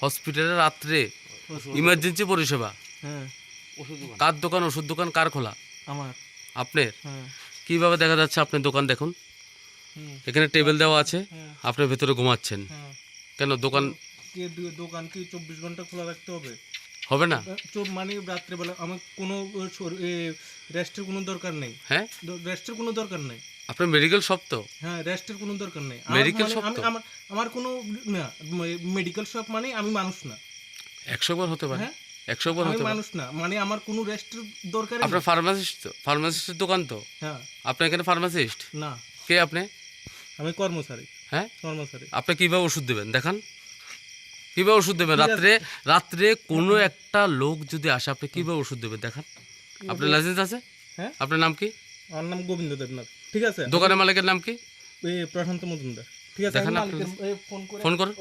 Hospital রাত্রে emergency পরিষেবা। হ্যাঁ। কার দোকান ওষুধ দোকান কার খোলা? আমার। আপনার? হ্যাঁ। কীভাবে দেখা যাচ্ছে আপনি দোকান দেখুন? এখানে টেবিল দেওয়া আছে। হ্যাঁ। আপনার ভেতরে ঘুমাচ্ছেন। হ্যাঁ। কেন দোকান কে দোকান কি চব্বিশ ঘণ্টা খোলা রাখতে হবে? হবে না? চোখ মানে রাত্রেবেলা আমার কোনো রেস্টের কোনো দরকার নেই। হ্যাঁ? রেস্টের কোনো দরকার নেই। আপনার মেডিকেল শপ তো? হ্যাঁ রেস্টের কোনো দরকার নেই। Medical মানে আমি তো? আমার আমার কোনো না মেডিকেল শপ মানে আমি মানুষ না। একশো বার হতে পারে। হ্যাঁ? একশো বার হতে মানুষ না। মানে আমার কোনো রেস্টের দরকার আপনার ফার্মাসিস্ট তো? ফার্মাসিস্টের দোকান তো? হ্যাঁ। আপনার এখানে ফার্মাসিস্ট না। কে আপনি? আমি কর্মচারী। হ্যাঁ? কর্মচারী। আপনি কীভাবে ওষুধ দেবেন? দেখান। কীভাবে ওষুধ দেবেন? রাত্রে রাত্রে কোনো একটা লোক যদি আসে আপনি কীভাবে ওষুধ দেবেন? দেখান। আপনার লাইসেন্স আছে? হ্যাঁ। আপনার নাম কি? আমার নাম গোবিন্দ দেবনাথ। ঠিক আছে। দোকানের মালিকের নাম কি? প্রশান্ত মজুমদার। ঠিক আছে দেখান ফোন করুন।